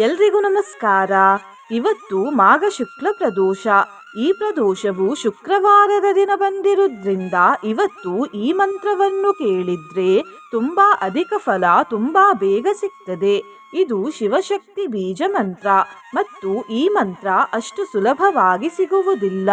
ಎಲ್ರಿಗೂ ನಮಸ್ಕಾರ. ಇವತ್ತು ಮಾಘ ಶುಕ್ಲ ಪ್ರದೋಷ. ಈ ಪ್ರದೋಷವು ಶುಕ್ರವಾರದ ದಿನ ಬಂದಿರೋದ್ರಿಂದ ಇವತ್ತು ಈ ಮಂತ್ರವನ್ನು ಕೇಳಿದ್ರೆ ತುಂಬಾ ಅಧಿಕ ಫಲ, ತುಂಬಾ ಬೇಗ ಸಿಗ್ತದೆ. ಇದು ಶಿವಶಕ್ತಿ ಬೀಜ ಮಂತ್ರ ಮತ್ತು ಈ ಮಂತ್ರ ಅಷ್ಟು ಸುಲಭವಾಗಿ ಸಿಗುವುದಿಲ್ಲ.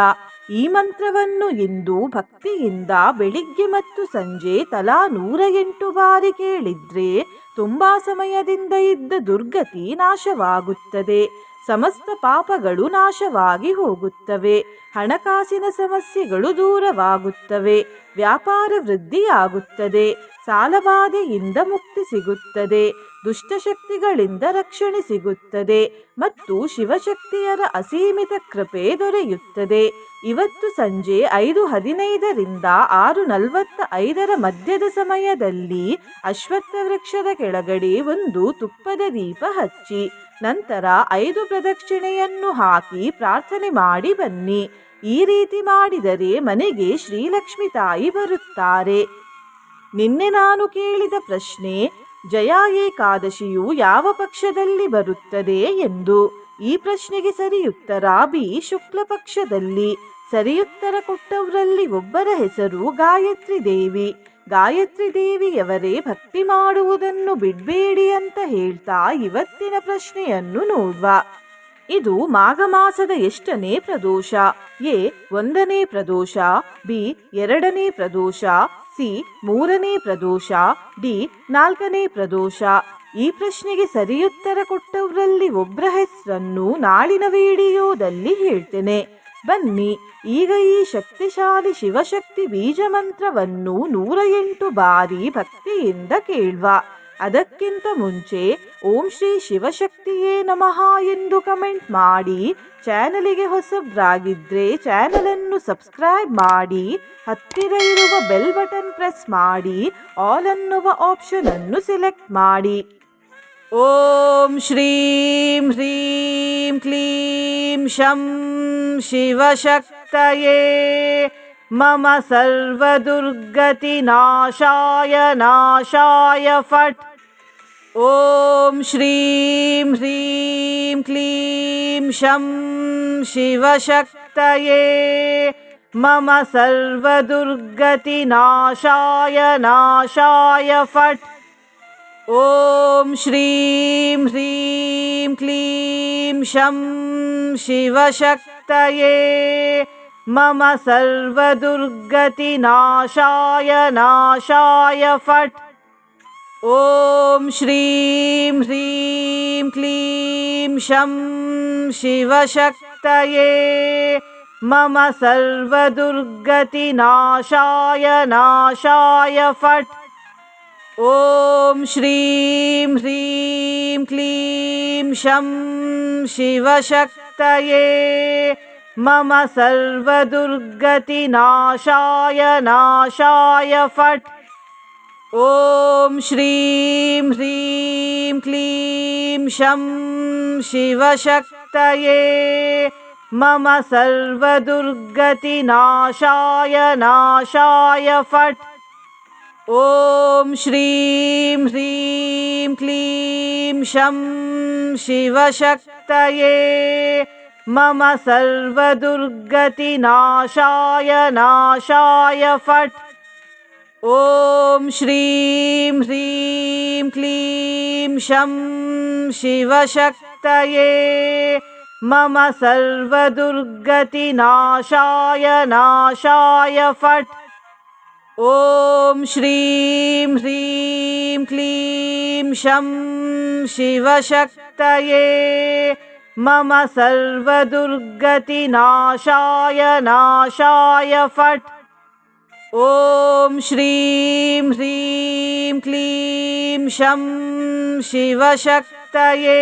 ಈ ಮಂತ್ರವನ್ನು ಇಂದು ಭಕ್ತಿಯಿಂದ ಬೆಳಿಗ್ಗೆ ಮತ್ತು ಸಂಜೆ ತಲಾ ನೂರ ಎಂಟು ಬಾರಿ ಕೇಳಿದ್ರೆ ತುಂಬಾ ಸಮಯದಿಂದ ಇದ್ದ ದುರ್ಗತಿ ನಾಶವಾಗುತ್ತದೆ. ಸಮಸ್ತ ಪಾಪಗಳು ನಾಶವಾಗಿ ಹೋಗುತ್ತವೆ. ಹಣಕಾಸಿನ ಸಮಸ್ಯೆಗಳು ದೂರವಾಗುತ್ತವೆ. ವ್ಯಾಪಾರ ವೃದ್ಧಿಯಾಗುತ್ತದೆ. ಸಾಲಬಾಧೆಯಿಂದ ಮುಕ್ತಿ ಸಿಗುತ್ತದೆ. ದುಷ್ಟಶಕ್ತಿಗಳಿಂದ ರಕ್ಷಣೆ ಸಿಗುತ್ತದೆ ಮತ್ತು ಶಿವಶಕ್ತಿಯರ ಅಸೀಮಿತ ಕೃಪೆ ದೊರೆಯುತ್ತದೆ. ಇವತ್ತು ಸಂಜೆ ಐದು ಹದಿನೈದರಿಂದ ಆರು ನಲವತ್ತ ಐದರ ಮಧ್ಯದ ಸಮಯದಲ್ಲಿ ಅಶ್ವತ್ಥ ವೃಕ್ಷದ ಕೆಳಗಡೆ ಒಂದು ತುಪ್ಪದ ದೀಪ ಹಚ್ಚಿ ನಂತರ ಐದು ಪ್ರದಕ್ಷಿಣೆಯನ್ನು ಹಾಕಿ ಪ್ರಾರ್ಥನೆ ಮಾಡಿ ಬನ್ನಿ. ಈ ರೀತಿ ಮಾಡಿದರೆ ಮನೆಗೆ ಶ್ರೀಲಕ್ಷ್ಮಿ ತಾಯಿ ಬರುತ್ತಾರೆ. ನಿನ್ನೆ ನಾನು ಕೇಳಿದ ಪ್ರಶ್ನೆ, ಜಯ ಏಕಾದಶಿಯು ಯಾವ ಪಕ್ಷದಲ್ಲಿ ಬರುತ್ತದೆ ಎಂದು? ಈ ಪ್ರಶ್ನೆಗೆ ಸರಿಯುತ್ತರ ಬಿ, ಶುಕ್ಲ ಪಕ್ಷದಲ್ಲಿ. ಸರಿಯುತ್ತರ ಕೊಟ್ಟವರಲ್ಲಿ ಒಬ್ಬರ ಹೆಸರು ಗಾಯತ್ರಿ ದೇವಿ. ಗಾಯತ್ರಿ ದೇವಿಯವರೇ ಭಕ್ತಿ ಮಾಡುವುದನ್ನು ಬಿಡಬೇಡಿ ಅಂತ ಹೇಳ್ತಾ ಇವತ್ತಿನ ಪ್ರಶ್ನೆಯನ್ನು ನೋಡುವ. ಇದು ಮಾಘ ಮಾಸದ ಎಷ್ಟನೇ ಪ್ರದೋಷ? ಎ, ಒಂದನೇ ಪ್ರದೋಷ, ಬಿ, ಎರಡನೇ ಪ್ರದೋಷ, ಸಿ, ಮೂರನೇ ಪ್ರದೋಷ, ಡಿ, ನಾಲ್ಕನೇ ಪ್ರದೋಷ. ಈ ಪ್ರಶ್ನೆಗೆ ಸರಿಯುತ್ತರ ಕೊಟ್ಟವರಲ್ಲಿ ಒಬ್ಬರ ಹೆಸರನ್ನು ನಾಳಿನ ವಿಡಿಯೋದಲ್ಲಿ ಹೇಳ್ತೇನೆ. ಬನ್ನಿ, ಈಗ ಈ ಶಕ್ತಿಶಾಲಿ ಶಿವಶಕ್ತಿ ಬೀಜ ಮಂತ್ರವನ್ನು ನೂರ ಎಂಟು ಬಾರಿ ಭಕ್ತಿಯಿಂದ ಕೇಳುವ. ಅದಕ್ಕಿಂತ ಮುಂಚೆ ಓಂ ಶ್ರೀ ಶಿವಶಕ್ತಿಯೇ ನಮಃ ಎಂದು ಕಮೆಂಟ್ ಮಾಡಿ, ಚಾನಲಿಗೆ ಹೊಸಬ್ರಾಗಿದ್ರೆ ಚಾನಲನ್ನು ಸಬ್ಸ್ಕ್ರೈಬ್ ಮಾಡಿ, ಹತ್ತಿರ ಇರುವ ಬೆಲ್ ಬಟನ್ ಪ್ರೆಸ್ ಮಾಡಿ, ಆಲ್ ಅನ್ನುವ ಆಪ್ಷನ್ ಅನ್ನು ಸೆಲೆಕ್ಟ್ ಮಾಡಿ. ॐ श्रीं ह्रीं क्लीं शं शिवशक्तये मम सर्वदुर्गतिनाशाय नाशाय फट्। ॐ श्रीं ह्रीं क्लीं शं शिवशक्तये मम सर्वदुर्गतिनाशाय नाशाय फट्। ॐ श्रीं ह्रीं क्लीं शं शिवशक्तये मम सर्वदुर्गतिनाशाय नाशाय फट्। ॐ श्रीं ह्रीं क्लीं शं शिवशक्तये मम सर्वदुर्गतिनाशाय नाशाय फट् ॐ श्रीं ह्रीं क्लीं शं शिवशक्तये मम सर्वदुर्गतिनाशाय नाशाय फट्। ॐ श्रीं ह्रीं क्लीं शं शिवशक्तये मम सर्वदुर्गतिनाशाय नाशाय फट् ॐ श्रीं ह्रीं क्लीं शं शिवशक्तये मम सर्वदुर्गतिनाशाय नाशाय फट्। ॐ श्रीं ह्रीं क्लीं शं शिवशक्तये मम सर्वदुर्गतिनाशाय नाशाय फट् ॐ श्रीं ह्रीं क्लीं शं शिवशक्तये मम सर्वदुर्गतिनाशाय नाशाय फट्। ॐ श्रीं ह्रीं क्लीं शं शिवशक्तये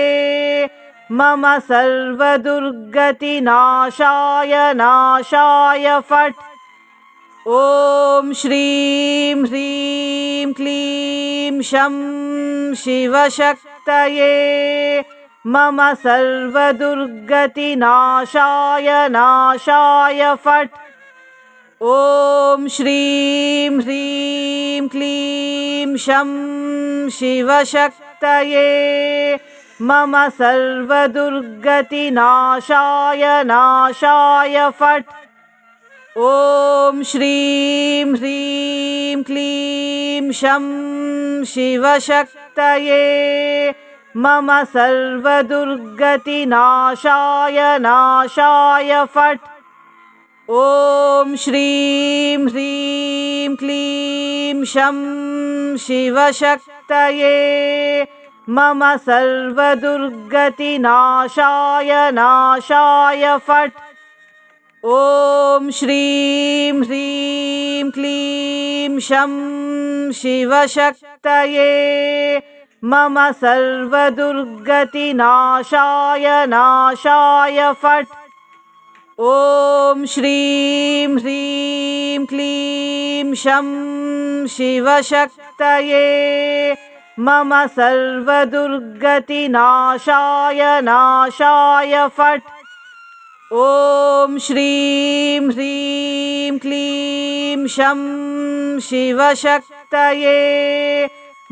मम सर्वदुर्गतिनाशाय नाशाय फट् ॐ श्रीं ह्रीं क्लीं शं शिवशक्तये मम सर्वदुर्गतिनाशाय नाशाय फट्। ॐ श्रीं ह्रीं क्लीं शं शिवशक्तये मम सर्वदुर्गतिनाशाय नाशाय फट् ॐ श्रीं ह्रीं क्लीं शं शिवशक्तये मम सर्वदुर्गतिनाशाय नाशाय फट्। ॐ श्रीं ह्रीं क्लीं शं शिवशक्तये मम सर्वदुर्गतिनाशाय नाशाय फट् ॐ श्रीं ह्रीं क्लीं शं शिवशक्तये मम सर्वदुर्गतिनाशाय नाशाय फट्। ॐ श्रीं ह्रीं क्लीं शं शिवशक्तये मम सर्वदुर्गतिनाशाय नाशाय फट् ॐ श्रीं ह्रीं क्लीं शं शिवशक्तये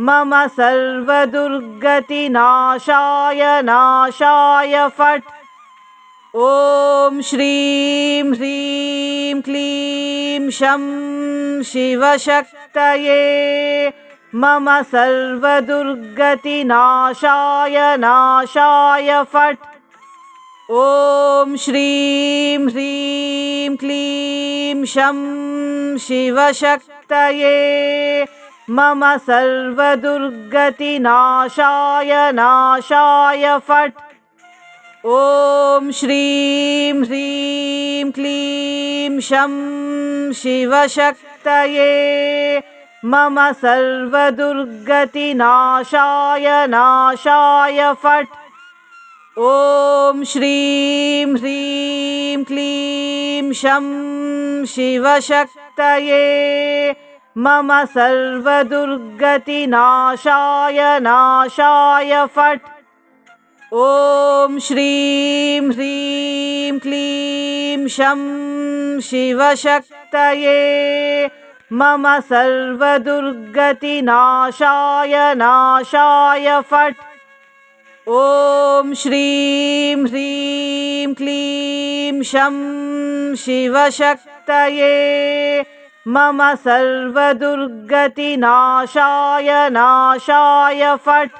मम सर्वदुर्गतिनाशाय नाशाय फट्। ॐ श्रीं ह्रीं क्लीं शं शिवशक्तये मम सर्वदुर्गतिनाशाय नाशाय फट् ॐ श्रीं ह्रीं क्लीं शं शिवशक्तये मम सर्वदुर्गतिनाशाय नाशाय फट्। ॐ श्रीं ह्रीं क्लीं शं शिवशक्तये मम सर्वदुर्गतिनाशाय नाशाय फट् ॐ श्रीं ह्रीं क्लीं शं शिवशक्तये मम सर्वदुर्गतिनाशाय नाशाय फट्। ॐ श्रीं ह्रीं क्लीं शं शिवशक्तये मम सर्वदुर्गतिनाशाय नाशाय फट् ॐ श्रीं ह्रीं क्लीं शं शिवशक्तये मम सर्वदुर्गतिनाशाय नाशाय फट्।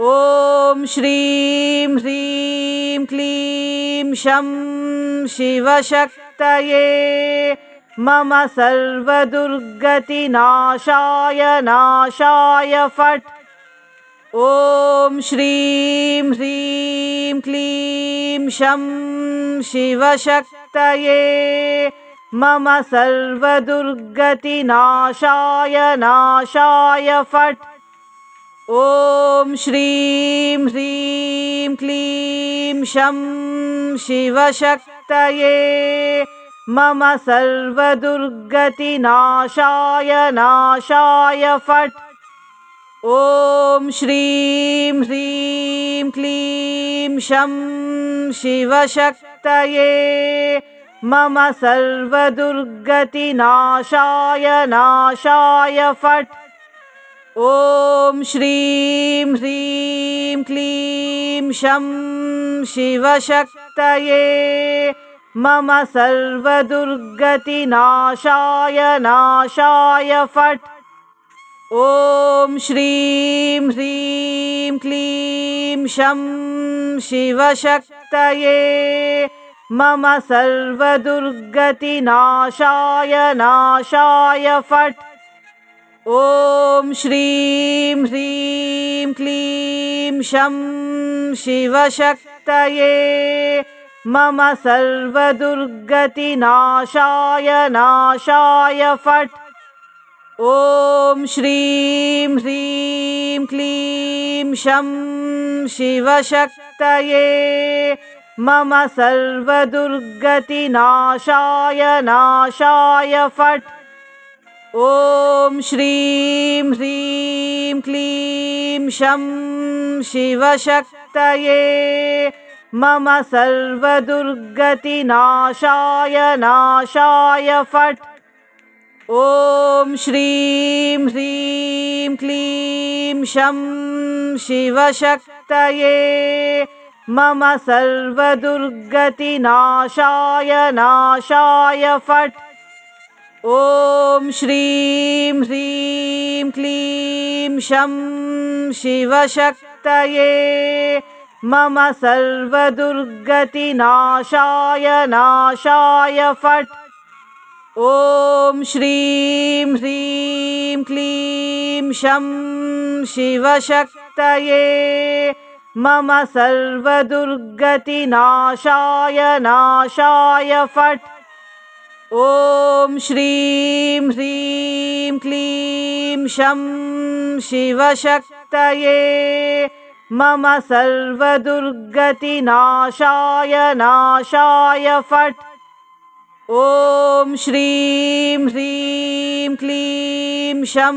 ॐ श्रीं ह्रीं क्लीं शं शिवशक्तये मम सर्वदुर्गतिनाशाय नाशाय फट् ॐ श्रीं ह्रीं क्लीं शं शिवशक्तये मम सर्वदुर्गतिनाशाय नाशाय फट्। ॐ श्रीं ह्रीं क्लीं शं शिवशक्तये मम सर्वदुर्गतिनाशाय नाशाय फट् ॐ श्रीं ह्रीं क्लीं शं शिवशक्तये मम सर्वदुर्गतिनाशाय नाशाय फट्। ॐ श्रीं ह्रीं क्लीं शं शिवशक्तये मम सर्वदुर्गतिनाशाय नाशाय फट् ॐ श्रीं ह्रीं क्लीं शं शिवशक्तये मम सर्वदुर्गतिनाशाय नाशाय फट्। ॐ श्रीं ह्रीं क्लीं शं शिवशक्तये मम सर्वदुर्गतिनाशाय नाशाय फट् ॐ श्रीं ह्रीं क्लीं शं शिवशक्तये मम सर्वदुर्गतिनाशाय नाशाय फट्। ॐ श्रीं ह्रीं क्लीं शं शिवशक्तये मम सर्वदुर्गतिनाशाय नाशाय फट् ॐ श्रीं ह्रीं क्लीं शं शिवशक्तये मम सर्वदुर्गतिनाशाय नाशाय फट्। ॐ श्रीं ह्रीं क्लीं शं शिवशक्तये मम सर्वदुर्गतिनाशाय नाशाय फट् ॐ श्रीं ह्रीं क्लीं शं शिवशक्तये मम सर्वदुर्गतिनाशाय नाशाय फट्। ॐ श्रीं ह्रीं क्लीं शं शिवशक्तये मम सर्वदुर्गतिनाशाय नाशाय फट् ॐ श्रीं ह्रीं क्लीं शं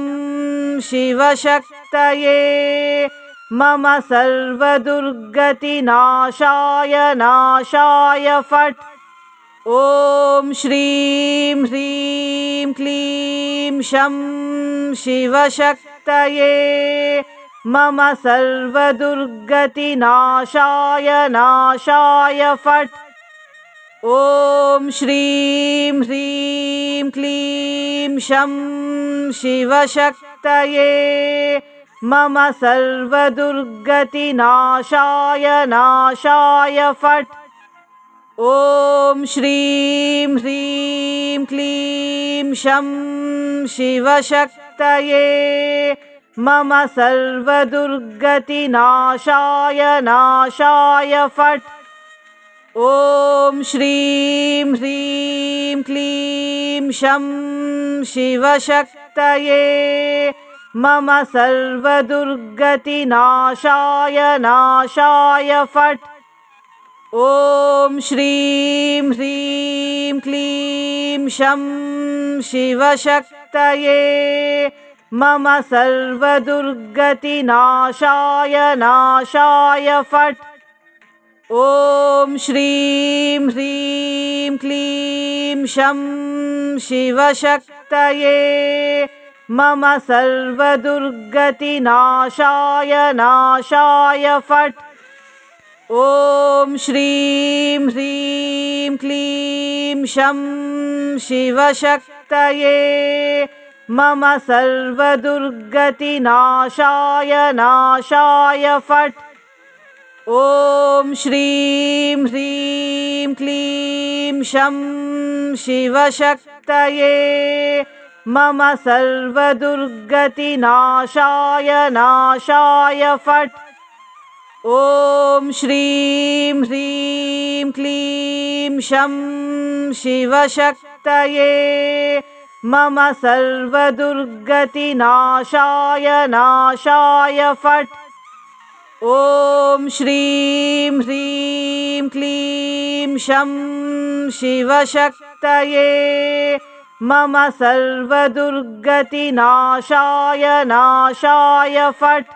शिवशक्तये मम सर्वदुर्गतिनाशाय नाशाय फट्। ॐ श्रीं ह्रीं क्लीं शं शिवशक्तये मम सर्वदुर्गतिनाशाय नाशाय फट् ॐ श्रीं ह्रीं क्लीं शं शिवशक्तये मम सर्वदुर्गतिनाशाय नाशाय फट् ॐ श्रीं ह्रीं क्लीं शं शिवशक्तये मम सर्वदुर्गतिनाशाय नाशाय फट् ॐ श्रीं ह्रीं क्लीं शं शिवशक्तये मम सर्वदुर्गतिनाशाय नाशाय फट्। ॐ श्रीं ह्रीं क्लीं शं शिवशक्तये मम सर्वदुर्गतिनाशाय नाशाय फट् ॐ श्रीं ह्रीं क्लीं शं शिवशक्तये मम सर्वदुर्गतिनाशाय नाशाय फट्। ॐ श्रीं ह्रीं क्लीं शं शिवशक्तये मम सर्वदुर्गतिनाशाय नाशाय फट् ॐ श्रीं ह्रीं क्लीं शं शिवशक्तये मम सर्वदुर्गतिनाशाय नाशाय फट्। ॐ श्रीं ह्रीं क्लीं शं शिवशक्तये मम सर्वदुर्गतिनाशाय नाशाय फट् ॐ श्रीं ह्रीं क्लीं शं शिवशक्तये मम सर्वदुर्गतिनाशाय नाशाय फट्।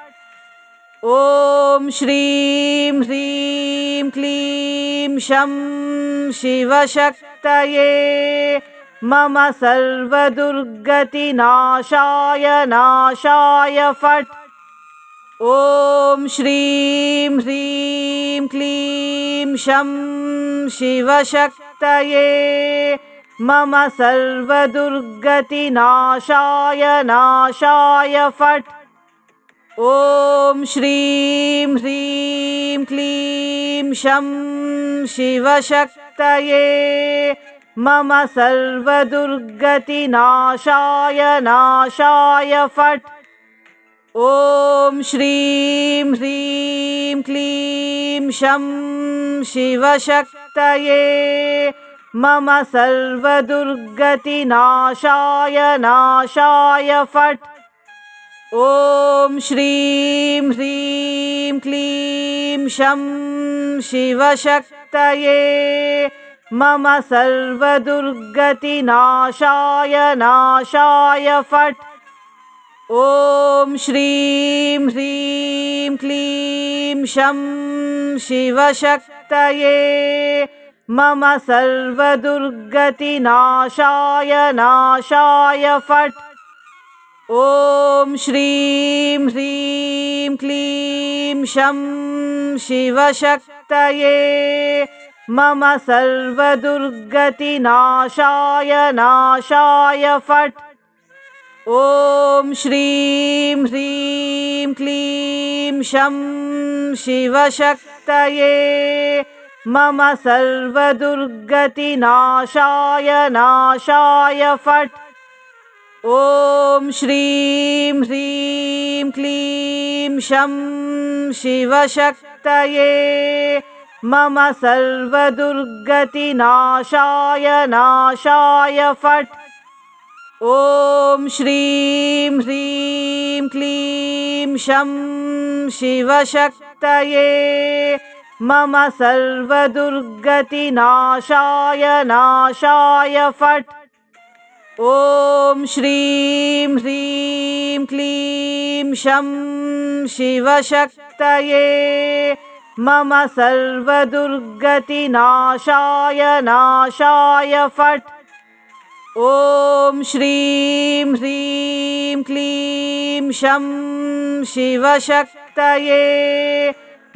ॐ श्रीं ह्रीं क्लीं शं शिवशक्तये मम सर्वदुर्गतिनाशाय नाशाय फट् ॐ श्रीं ह्रीं क्लीं शं शिवशक्तये मम सर्वदुर्गतिनाशाय नाशाय फट्। ॐ श्रीं ह्रीं क्लीं शं शिवशक्तये मम सर्वदुर्गतिनाशाय नाशाय फट् ॐ श्रीं ह्रीं क्लीं शं शिवशक्तये मम सर्वदुर्गतिनाशाय नाशाय फट्। ॐ श्रीं ह्रीं क्लीं शं शिवशक्तये मम सर्वदुर्गतिनाशाय नाशाय फट् ॐ श्रीं ह्रीं क्लीं शं शिवशक्तये मम सर्वदुर्गतिनाशाय नाशाय फट्। ॐ श्रीं ह्रीं क्लीं शं शिवशक्तये मम सर्वदुर्गतिनाशाय नाशाय फट् ॐ श्रीं ह्रीं क्लीं शं शिवशक्तये मम सर्वदुर्गतिनाशाय नाशाय फट्। ॐ श्रीं ह्रीं क्लीं शं शिवशक्तये मम सर्वदुर्गतिनाशाय नाशाय फट् ॐ श्रीं ह्रीं क्लीं शं शिवशक्तये मम सर्वदुर्गतिनाशाय नाशाय फट्। ॐ श्रीं ह्रीं क्लीं शं शिवशक्तये मम सर्वदुर्गतिनाशाय नाशाय फट् ॐ श्रीं ह्रीं क्लीं शं शिवशक्तये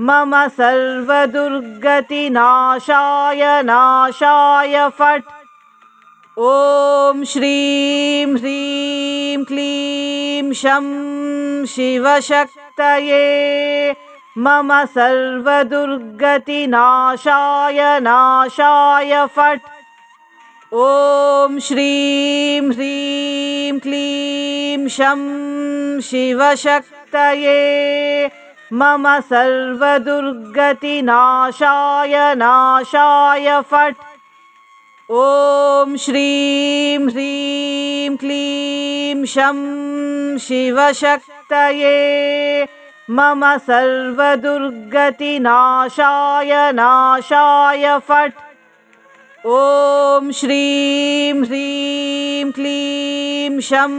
मम सर्वदुर्गतिनाशाय नाशाय फट्। ॐ श्रीं ह्रीं क्लीं शं शिवशक्तये मम सर्वदुर्गतिनाशाय नाशाय फट् ॐ श्रीं ह्रीं क्लीं शं शिवशक्तये मम सर्वदुर्गतिनाशाय नाशाय फट्। ॐ श्रीं ह्रीं क्लीं शं शिवशक्तये मम सर्वदुर्गतिनाशाय नाशाय फट् ॐ श्रीं ह्रीं क्लीं शं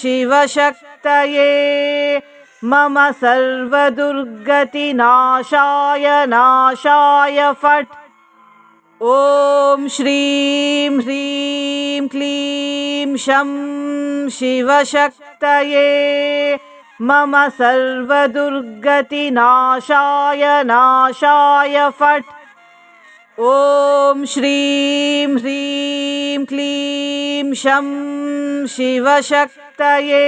शिवशक्तये मम सर्वदुर्गतिनाशाय नाशाय फट्। ॐ श्रीं ह्रीं क्लीं शं शिवशक्तये मम सर्वदुर्गतिनाशाय नाशाय फट् ॐ श्रीं ह्रीं क्लीं शं शिवशक्तये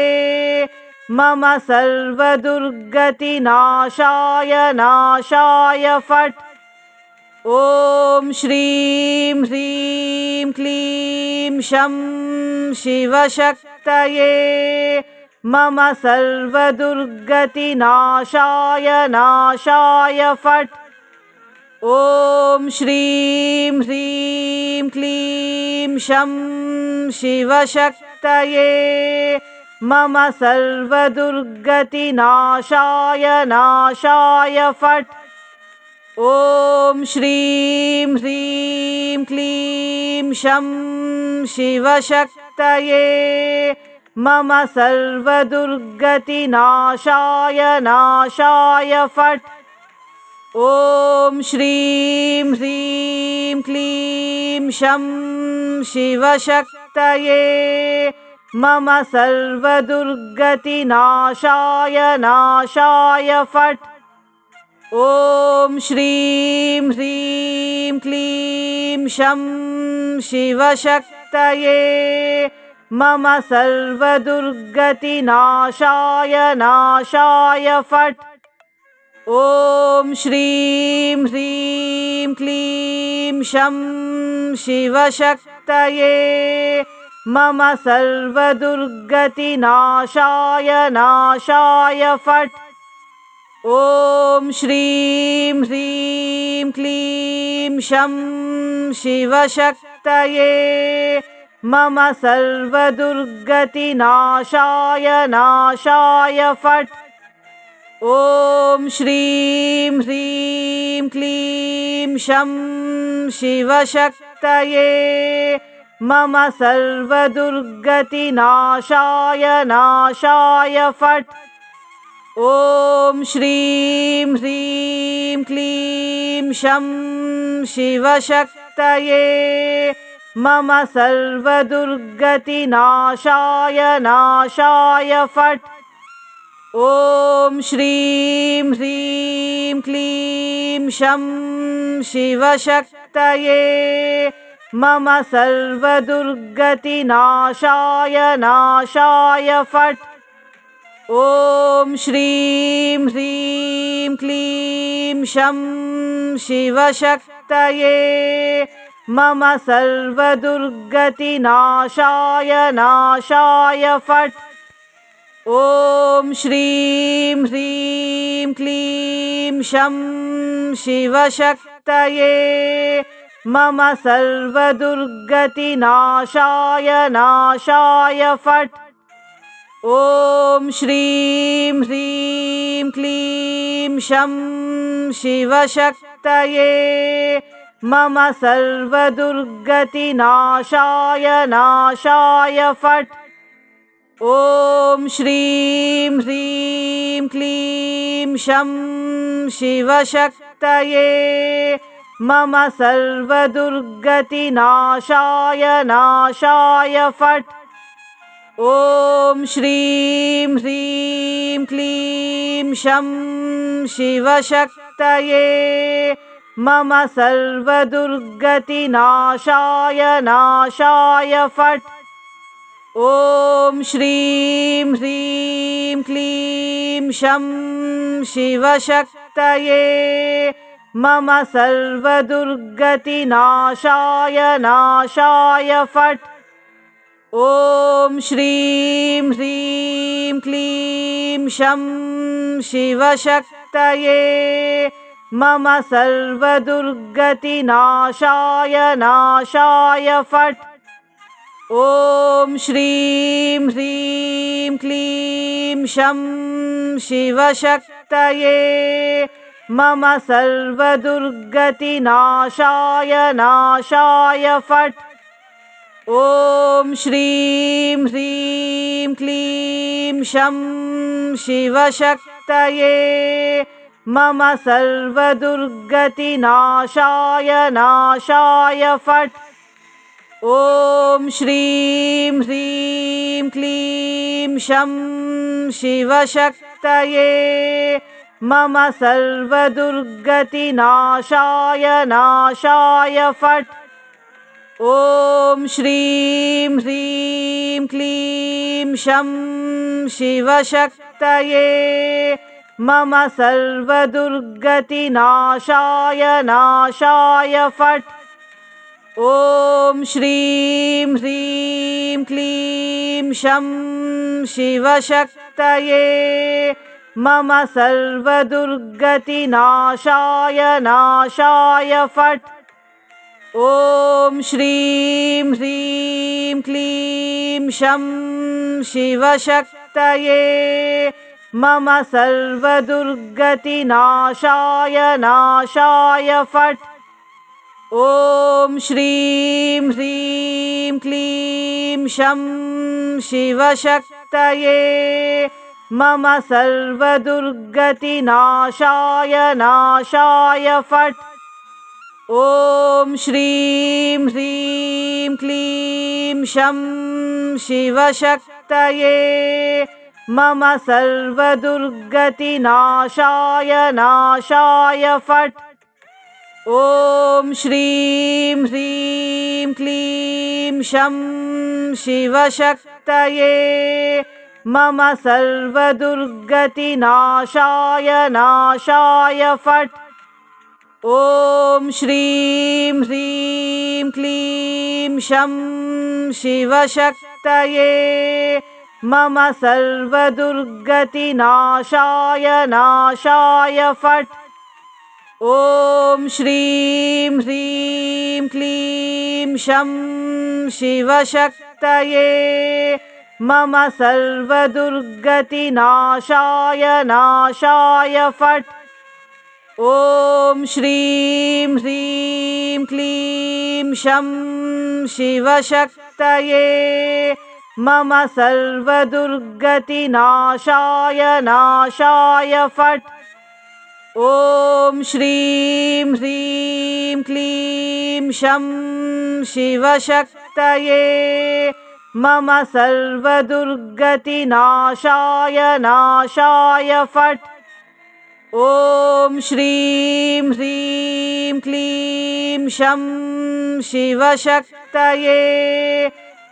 मम सर्वदुर्गतिनाशाय नाशाय फट्। ॐ श्रीं ह्रीं क्लीं शं शिवशक्तये मम सर्वदुर्गतिनाशाय नाशाय फट् ॐ श्रीं ह्रीं क्लीं शं शिवशक्तये मम सर्वदुर्गतिनाशाय नाशाय फट्। ॐ श्रीं ह्रीं क्लीं शं शिवशक्तये मम सर्वदुर्गतिनाशाय नाशाय फट् ॐ श्रीं ह्रीं क्लीं शं शिवशक्तये मम सर्वदुर्गतिनाशाय नाशाय फट्। ॐ श्रीं ह्रीं क्लीं शं शिवशक्तये मम सर्वदुर्गतिनाशाय नाशाय फट् ॐ श्रीं ह्रीं क्लीं शं शिवशक्तये मम सर्वदुर्गतिनाशाय नाशाय फट्। ॐ श्रीं ह्रीं क्लीं शं शिवशक्तये मम सर्वदुर्गतिनाशाय नाशाय फट् ॐ श्रीं ह्रीं क्लीं शं शिवशक्तये मम सर्वदुर्गतिनाशाय नाशाय फट्। ॐ श्रीं ह्रीं क्लीं शं शिवशक्तये मम सर्वदुर्गतिनाशाय नाशाय फट् ॐ श्रीं ह्रीं क्लीं शं शिवशक्तये मम सर्वदुर्गतिनाशाय नाशाय फट्। ॐ श्रीं ह्रीं क्लीं शं शिवशक्तये मम सर्वदुर्गतिनाशाय नाशाय फट् ॐ श्रीं ह्रीं क्लीं शं शिवशक्तये मम सर्वदुर्गतिनाशाय नाशाय फट्। ॐ श्रीं ह्रीं क्लीं शं शिवशक्तये मम सर्वदुर्गतिनाशाय नाशाय फट् ॐ श्रीं ह्रीं क्लीं शं शिवशक्तये मम सर्वदुर्गतिनाशाय नाशाय फट्। ॐ श्रीं ह्रीं क्लीं शं शिवशक्तये मम सर्वदुर्गतिनाशाय नाशाय फट् ॐ श्रीं ह्रीं क्लीं शं शिवशक्तये मम सर्वदुर्गतिनाशाय नाशाय फट्। ॐ श्रीं ह्रीं क्लीं शं शिवशक्तये मम सर्वदुर्गतिनाशाय नाशाय फट् ॐ श्रीं ह्रीं क्लीं शं शिवशक्तये मम सर्वदुर्गतिनाशाय नाशाय फट्। ॐ श्रीं ह्रीं क्लीं शं शिवशक्तये मम सर्वदुर्गतिनाशाय नाशाय फट् ॐ श्रीं ह्रीं क्लीं शं शिवशक्तये मम सर्वदुर्गतिनाशाय नाशाय फट्। ॐ श्रीं ह्रीं क्लीं शं शिवशक्तये मम सर्वदुर्गतिनाशाय नाशाय फट् ॐ श्रीं ह्रीं क्लीं शं शिवशक्तये मम सर्वदुर्गतिनाशाय नाशाय फट्। ॐ श्रीं ह्रीं क्लीं शं शिवशक्तये मम सर्वदुर्गतिनाशाय नाशाय फट् ॐ श्रीं ह्रीं क्लीं शं शिवशक्तये मम सर्वदुर्गतिनाशाय नाशाय फट्। ॐ श्रीं ह्रीं क्लीं शं शिवशक्तये मम सर्वदुर्गतिनाशाय नाशाय फट् ॐ श्रीं ह्रीं क्लीं शं शिवशक्तये मम सर्वदुर्गतिनाशाय नाशाय फट्। ॐ श्रीं ह्रीं क्लीं शं शिवशक्तये मम सर्वदुर्गतिनाशाय नाशाय फट् ॐ श्रीं ह्रीं क्लीं शं शिवशक्तये मम सर्वदुर्गतिनाशाय नाशाय फट्। ॐ श्रीं ह्रीं क्लीं शं शिवशक्तये मम सर्वदुर्गतिनाशाय नाशाय फट् ॐ श्रीं ह्रीं क्लीं शं शिवशक्तये मम सर्वदुर्गतिनाशाय नाशाय फट्। ॐ श्रीं ह्रीं क्लीं शं शिवशक्तये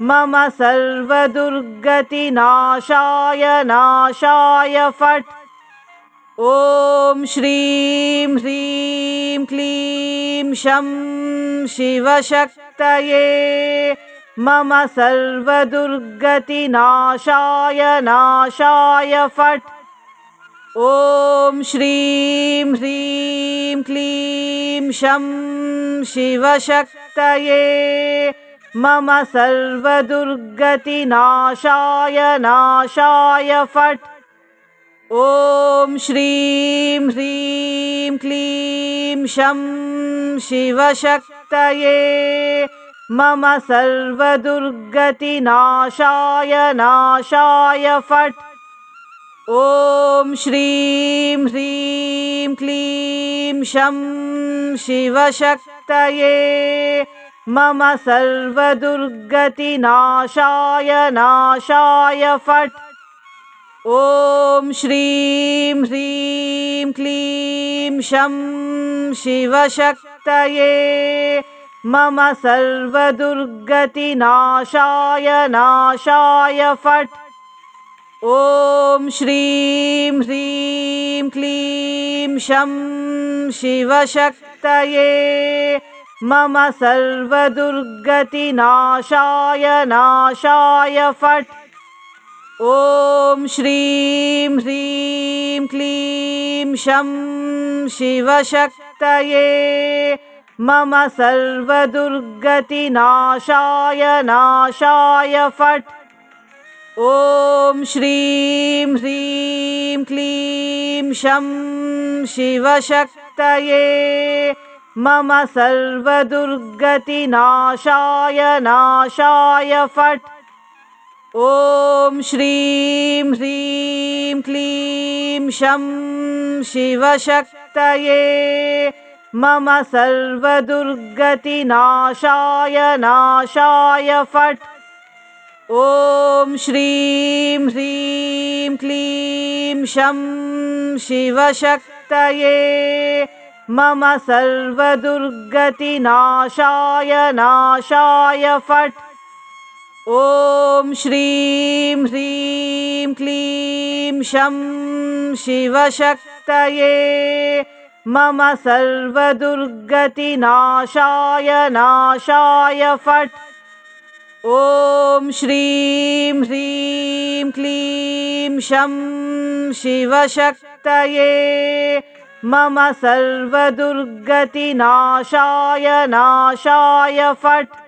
मम सर्वदुर्गतिनाशाय नाशाय फट् ॐ श्रीं ह्रीं क्लीं शं शिवशक्तये मम सर्वदुर्गतिनाशाय नाशाय फट्। ॐ श्रीं ह्रीं क्लीं शं शिवशक्तये मम सर्वदुर्गतिनाशाय नाशाय फट् ॐ श्रीं ह्रीं क्लीं शं शिवशक्तये मम सर्वदुर्गतिनाशाय नाशाय फट्। ॐ श्रीं ह्रीं क्लीं शं शिवशक्तये मम सर्वदुर्गतिनाशाय नाशाय फट् ॐ श्रीं ह्रीं क्लीं शं शिवशक्तये मम सर्वदुर्गतिनाशाय नाशाय फट्। ॐ श्रीं ह्रीं क्लीं शं शिवशक्तये मम सर्वदुर्गतिनाशाय नाशाय फट् ॐ श्रीं ह्रीं क्लीं शं शिवशक्तये मम सर्वदुर्गतिनाशाय नाशाय फट्। ॐ श्रीं ह्रीं क्लीं शं शिवशक्तये मम सर्वदुर्गतिनाशाय नाशाय फट् ॐ श्रीं ह्रीं क्लीं शं शिवशक्तये मम सर्वदुर्गतिनाशाय नाशाय फट्। ॐ श्रीं ह्रीं क्लीं शं शिवशक्तये मम सर्वदुर्गतिनाशाय नाशाय फट् ॐ श्रीं ह्रीं क्लीं शं शिवशक्तये मम सर्वदुर्गतिनाशाय नाशाय फट्। ॐ श्रीं ह्रीं क्लीं शं शिवशक्तये मम सर्वदुर्गतिनाशाय नाशाय फट्